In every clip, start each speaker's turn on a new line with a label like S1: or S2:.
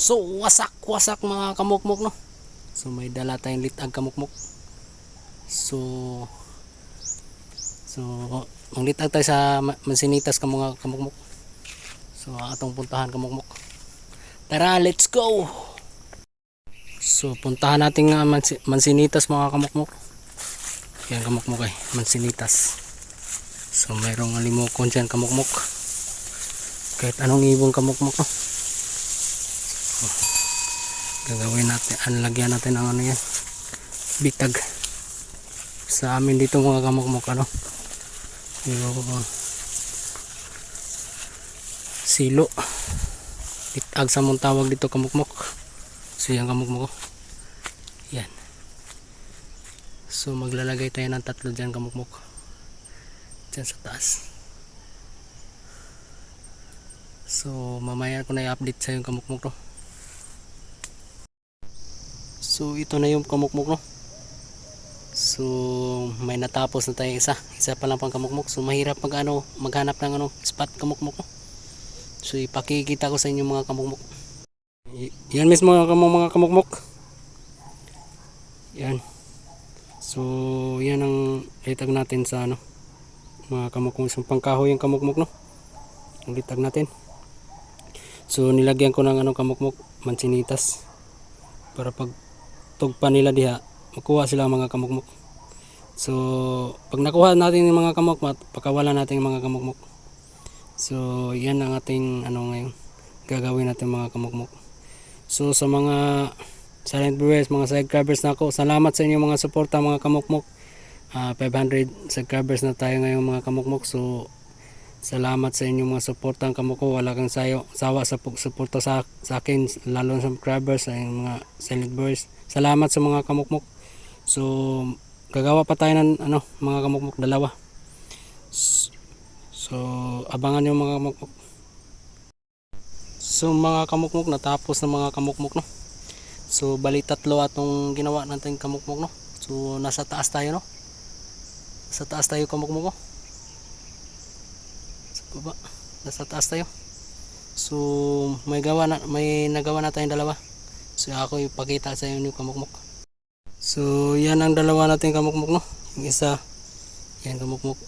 S1: So, wasak-wasak mga kamukmok, no? So, may dala tayong litag kamukmok. So, so, manglitag tayo sa ma- mansinitas ka mga kamukmok. So, atong puntahan kamukmok. Tara, let's go! So, puntahan natin nga mansi- mansinitas mga kamukmok. Yan kamukmok ay, mansinitas. So, mayroong alimokon dyan kamukmok. Kahit anong ibong kamukmok, no? Gagawin natin anlagyan natin ang ano yan bitag. Sa amin dito mga kamukmuk ano? Yung uh, silo. Bitag sa mong tawag dito kamukmuk. So yan kamukmuk oh. yan. So maglalagay tayo ng tatlo dyan kamukmuk. Dyan sa taas. So mamaya ko na i-update sa yung kamukmuk to So ito na yung kamukmuk no. So may natapos na tayo isa. Isa pa lang pang kamukmuk. So mahirap pag ano maghanap ng ano spot kamukmuk no. So ipakikita ko sa inyo mga kamukmuk. Y- yan mismo kamuk mga kamukmuk. Yan. So yan ang litag natin sa ano mga kamukmuk. So pangkahoy yung kamukmuk no. Ang litag natin. So nilagyan ko ng ano kamukmuk mansinitas para pag tugpa nila diha makuha sila ang mga kamukmuk. So pag nakuha natin yung mga kamukmuk pakawala natin yung mga kamukmuk. So yan ang ating ano ngayon gagawin natin mga kamukmuk. So sa mga silent viewers mga subscribers na ako salamat sa inyo mga suporta mga kamukmuk. Ah, 500 subscribers na tayo ngayon mga kamukmuk. So salamat sa inyong mga suportang kamuko wala kang sayo sawa sa pagsuporta sa, sa akin lalo sa subscribers sa mga silent viewers salamat sa mga kamukmuk. So gagawa pa tayo ng ano mga kamukmuk dalawa. So abangan yung mga kamukmuk. So mga kamukmuk natapos ng mga kamukmuk no? So bali tatlo atong ginawa natin kamukmuk no? So nasa taas tayo no? Sa taas tayo kamukmuk no sa baba. Nasa taas tayo. So may gawa na may nagawa na tayong dalawa So ako ipakita sa inyo yung kamukmuk. So yan ang dalawa natin kamukmuk no. Yung isa yan kamukmuk.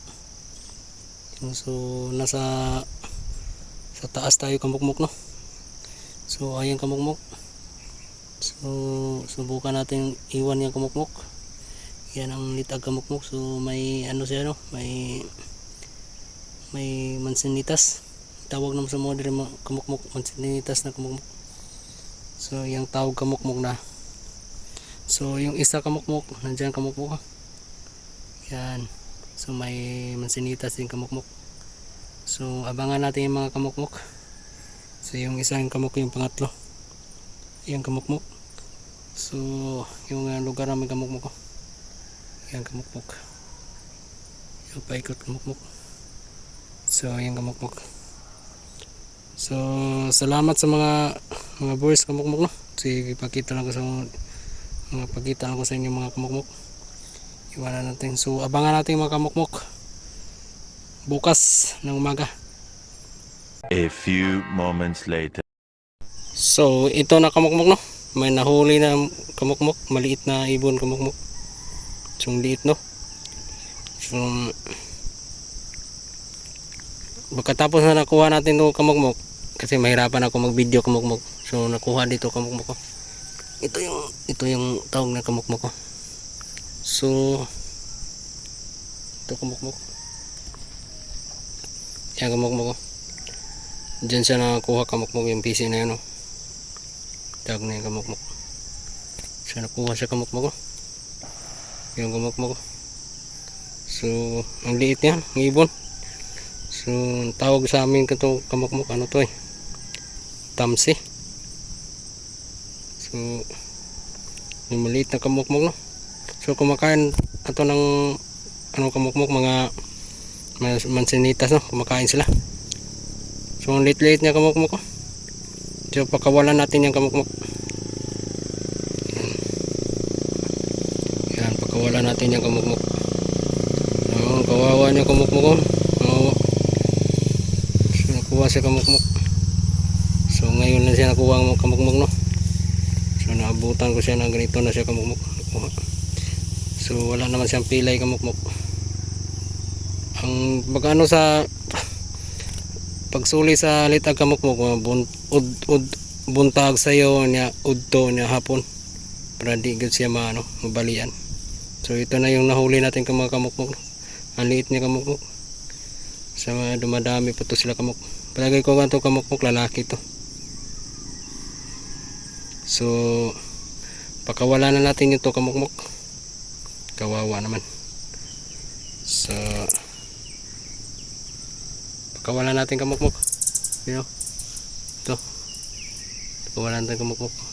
S1: So nasa sa taas tayo kamukmuk no. So ayan kamukmuk. So subukan natin iwan yung kamukmuk. Yan ang litag kamukmuk. So may ano siya no, may may mansinitas. Tawag naman sa mga kamukmuk, mansinitas na kamukmuk. So, yung tawag kamukmuk na. So, yung isa kamukmuk, nandyan kamukmuk. Yan. So, may mansinitas din kamukmuk. So, abangan natin yung mga kamukmuk. So, yung isa yung kamuk yung pangatlo. Yung kamukmuk. So, yung uh, lugar na may kamukmuk. oh. Yan kamukmuk. Yung paikot kamukmuk. So, yung kamukmuk. So, salamat sa mga mga boys kamukmuk no. Sige, ipakita lang ko sa mga, pagkita lang ko sa inyo mga kamukmuk. Iwanan natin. So, abangan natin mga kamukmuk. Bukas ng umaga.
S2: A few moments later.
S1: So, ito na kamukmuk no. May nahuli na kamukmuk. Maliit na ibon kamukmuk. So, liit no. So, pagkatapos na nakuha natin itong kamukmuk, kasi mahirapan ako mag-video kamukmuk. So, nakuha dito kamukmuk ko. Ito yung, ito yung tawag na kamukmuk ko. So, ito kamukmuk. Yan kamukmuk ko. Diyan siya nakakuha kamukmuk yung PC na yun. Oh. Tawag na yung kamukmuk. So, nakuha siya kamukmuk ko. Yung kamukmuk ko. So, ang liit yan, ang ibon. So, tawag sa amin kato kamukmuk, ano to eh? Tamsi. So, yung maliit na kamukmuk, no? So, kumakain ato ng ano kamukmuk, mga mansinitas, no? Kumakain sila. So, ang liit-liit niya kamukmuk, ko. So, pakawalan natin yung kamukmuk. Yan. Yan, pakawalan natin yung kamukmuk. So, kawawa niya kamukmuk, ko. Kawawa. So, nakuha siya kamukmuk. So, ngayon lang siya nakuha ng kamukmuk no. So naabutan ko siya ng ganito na siya kamukmuk. So wala naman siyang pilay kamukmuk. Ang pag ano sa pagsuli sa litag kamukmuk bun, ud, ud, buntag sayo niya udto niya hapon para di gud siya maano mabalian. So ito na yung nahuli natin ka mga kamukmuk. Ang liit niya kamukmuk. Sa mga dumadami pa to sila kamuk. Palagay ko kanto kamukmuk lalaki to. So pakawala na natin yung to kamukmuk. Kawawa naman. So pakawala natin kamukmuk. You know? Ito. Pakawala natin kamukmuk.